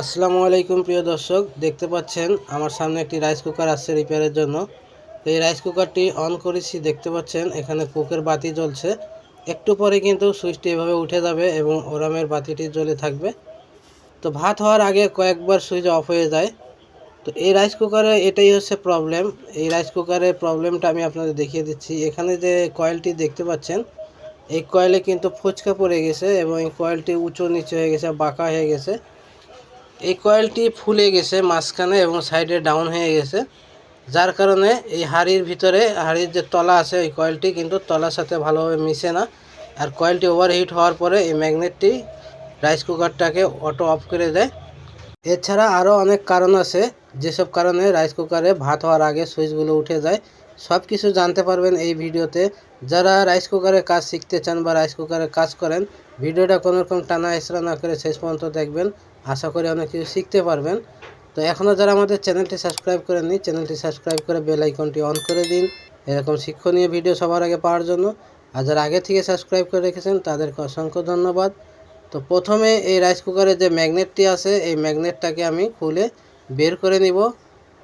আসসালামু আলাইকুম প্রিয় দর্শক, দেখতে পাচ্ছেন আমার সামনে একটি রাইস কুকার আসছে রিপেয়ারের জন্য। এই রাইস কুকারটি অন করেছি, দেখতে পাচ্ছেন এখানে কুকের বাতি জ্বলছে। একটু পরে কিন্তু সুইচটি এভাবে উঠে যাবে এবং ওরামের বাতিটি জ্বলে থাকবে। তো ভাত হওয়ার আগে কয়েকবার সুইচ অফ হয়ে যায়। তো এই রাইস কুকারে এটাই হচ্ছে প্রবলেম এই রাইস কুকারের প্রবলেমটা আমি আপনাদের দেখিয়ে দিচ্ছি। এখানে যে কয়েলটি দেখতে পাচ্ছেন, এই কয়েলে কিন্তু ফুচকা পড়ে গেছে এবং এই কয়েলটি উঁচু নিচু হয়ে গেছে, বাঁকা হয়ে গেছে। এই কয়েলটি ফুলে গেছে মাঝখানে এবং সাইডে ডাউন হয়ে গেছে। যার কারণে এই হাড়ির ভিতরে, হাড়ির যে তলা আছে ওই কয়েলটি কিন্তু তলার সাথে ভালোভাবে মিশে না। আর কয়েলটি ওভারহিট হওয়ার পরে এই ম্যাগনেটটি রাইস কুকারটাকে অটো অফ করে দেয়। এছাড়া আরও অনেক কারণ আছে। যেসব কারণে রাইস কুকারে ভাত হওয়ার আগে সুইচগুলো উঠে যায়। সব কিছু জানতে পারবেন এই ভিডিওতে। যারা রাইস কুকারে কাজ শিখতে চান বা রাইস কুকারে কাজ করেন, ভিডিওটা কোনো রকম টানা হেসরা না করে শেষ পর্যন্ত দেখবেন। আশা করি অনেক কিছু শিখতে পারবেন। তো এখনও যারা আমাদের চ্যানেলটি সাবস্ক্রাইব করেননি, চ্যানেলটি সাবস্ক্রাইব করে বেল আইকনটি অন করে দিন। এরকম শিক্ষণীয় ভিডিও সবার আগে পাওয়ার জন্য। আর যারা আগে থেকে সাবস্ক্রাইব করে রেখেছেন, তাদেরকে অসংখ্য ধন্যবাদ। তো প্রথমে এই রাইস কুকারের যে ম্যাগনেটটি আছে, এই ম্যাগনেটটাকে আমি খুলে বের করে নিব।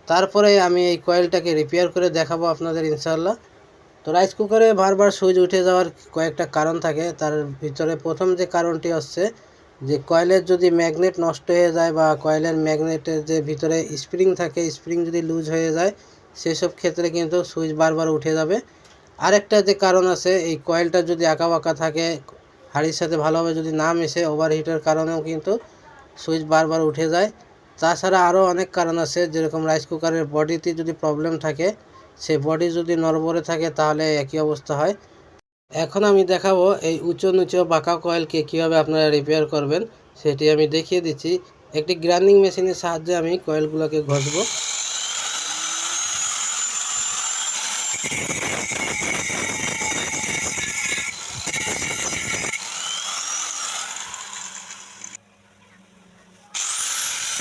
তারপরে আমি এই কয়েলটাকে রিপেয়ার করে দেখাবো আপনাদের ইনশাল্লাহ তো রাইস কুকারে বারবার সুইচ উঠে যাওয়ার কয়েকটা কারণ থাকে। তার ভিতরে প্রথম যে কারণটি হচ্ছে যে কয়েলের যদি ম্যাগনেট নষ্ট হয়ে যায় বা কয়েলের ম্যাগনেটের যে ভিতরে স্প্রিং থাকে স্প্রিং যদি লুজ হয়ে যায়, সেসব ক্ষেত্রে কিন্তু সুইচ বারবার উঠে যাবে। আরেকটা যে কারণ আছে, এই কয়েলটা যদি আঁকা বাঁকা থাকে, হাড়ির সাথে ভালোভাবে যদি না মেশে ওভারহিটের কারণেও কিন্তু সুইচ বারবার উঠে যায়। তাছাড়া আরও অনেক কারণ আছে, যেরকম রাইস কুকারের বডিতে যদি প্রবলেম থাকে, সেই বডি যদি নড়বড়ে থাকে তাহলে একই অবস্থা হয়। এখন আমি দেখাবো এই উঁচু নিচু বাঁকা কয়েলকে কীভাবে আপনারা রিপেয়ার করবেন, সেটি আমি দেখিয়ে দিচ্ছি। একটি গ্রাইন্ডিং মেশিনের সাহায্যে আমি কয়েলগুলোকে ঘষবো।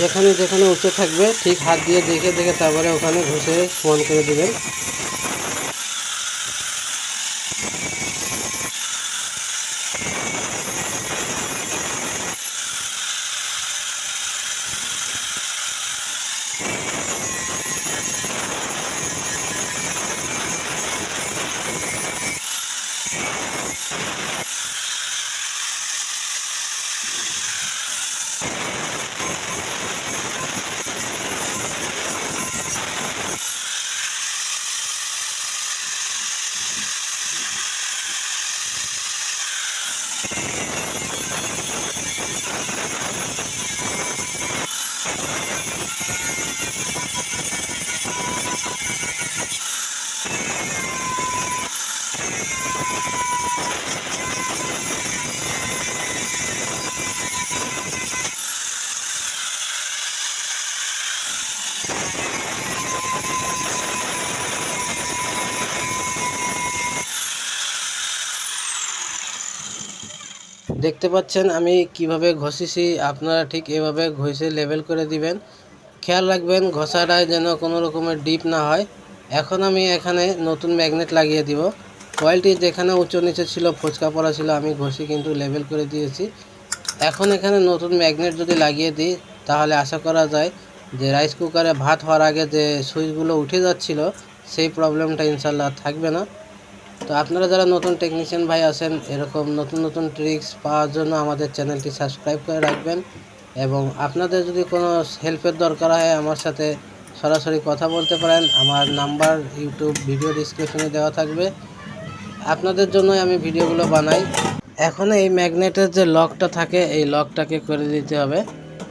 যেখানে যেখানে উঁচু থাকবে, ঠিক হাত দিয়ে দেখে দেখে তারপরে ওখানে ঘষে ফোন করে দেবেন। you দেখতে পাচ্ছেন, আমি কীভাবে ঘষেছি, আপনারা ঠিক এভাবে ঘষে লেবেল করে দিবেন। খেয়াল রাখবেন, ঘষাটায় যেন কোনো রকমের ডিপ না হয়। এখন আমি এখানে নতুন ম্যাগনেট লাগিয়ে দিব। কয়েলটি যেখানে উঁচু নিচে ছিল, ফুচকা পড়া ছিল, আমি ঘষে কিন্তু লেবেল করে দিয়েছি। এখন এখানে নতুন ম্যাগনেট যদি লাগিয়ে দিই, তাহলে আশা করা যায় যে রাইস কুকারে ভাত হওয়ার আগে যে সুইচগুলো উঠে যাচ্ছিল, সেই প্রবলেমটা ইনশাল্লাহ থাকবে না। তো আপনারা যারা নতুন টেকনিশিয়ান ভাই আছেন, এরকম নতুন নতুন ট্রিক্স পাওয়ার জন্য আমাদের চ্যানেলটি সাবস্ক্রাইব করে রাখবেন এবং আপনাদের যদি কোনো হেল্পের দরকার হয়, আমার সাথে সরাসরি কথা বলতে পারেন। আমার নাম্বার ইউটিউব ভিডিও ডিসক্রিপশনে দেওয়া থাকবে। আপনাদের জন্যই আমি ভিডিওগুলো বানাই। এখন এই ম্যাগনেটের যে লকটা থাকে, এই লকটাকে করে দিতে হবে।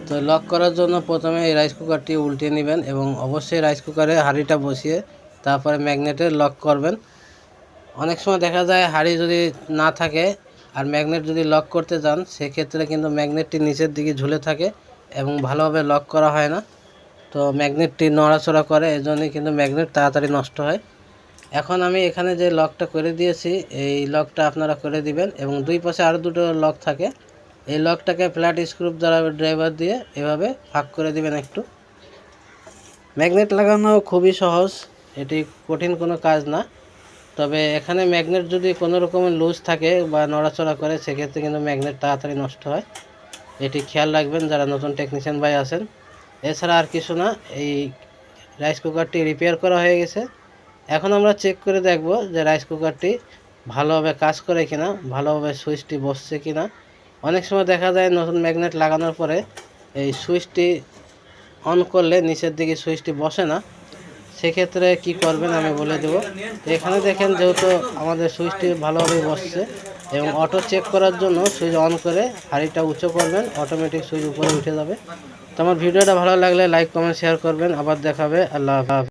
তো লক করার জন্য প্রথমে এই রাইস কুকারটি উল্টে নেবেন এবং অবশ্যই রাইস কুকারে হাঁড়িটা বসিয়ে তারপরে ম্যাগনেটের লক করবেন। অনেক সময় দেখা যায় হাঁড়ি যদি না থাকে আর ম্যাগনেট যদি লক করতে যান, সেক্ষেত্রে কিন্তু ম্যাগনেটটি নিচের দিকে ঝুলে থাকে এবং ভালোভাবে লক করা হয় না। তো ম্যাগনেটটি নড়াচড়া করে এই জন্যই কিন্তু ম্যাগনেট তাড়াতাড়ি নষ্ট হয়। এখন আমি এখানে যে লকটা করে দিয়েছি, এই লকটা আপনারা করে দিবেন এবং দুই পাশে আরও দুটো লক থাকে। এই লকটাকে ফ্ল্যাট স্ক্রুপ দ্বারা ড্রাইভার দিয়ে এভাবে ফাঁক করে দিবেন একটু। ম্যাগনেট লাগানো খুবই সহজ, এটি কঠিন কোনো কাজ না। তবে এখানে ম্যাগনেট যদি কোনো রকমের লুজ থাকে বা নড়াচড়া করে, সেক্ষেত্রে কিন্তু ম্যাগনেট তাড়াতাড়ি নষ্ট হয়। এটি খেয়াল রাখবেন যারা নতুন টেকনিশিয়ান ভাই আছেন। এছাড়া আর কিছু না, এই রাইস কুকারটি রিপেয়ার করা হয়ে গেছে। এখন আমরা চেক করে দেখব যে রাইস কুকারটি ভালোভাবে কাজ করে কিনা, ভালোভাবে সুইচটি বসছে কিনা। অনেক সময় দেখা যায় নতুন ম্যাগনেট লাগানোর পরে এই সুইচটি অন করলে নিচের দিকে সুইচটি বসে না। সেক্ষেত্রে কি করবেন আমি বলে দেব। এখানে দেখেন যেহেতু আমাদের সুইচটি ভালোভাবে বসছে এবং অটো চেক করার জন্য সুইচ অন করে হাড়িটা উঁচু করবেন অটোমেটিক সুইচ উপরে উঠে যাবে। তো আমার ভিডিওটা ভালো লাগলে লাইক কমেন্ট শেয়ার করবেন। আবার দেখাবে। আল্লাহ হাফিজ।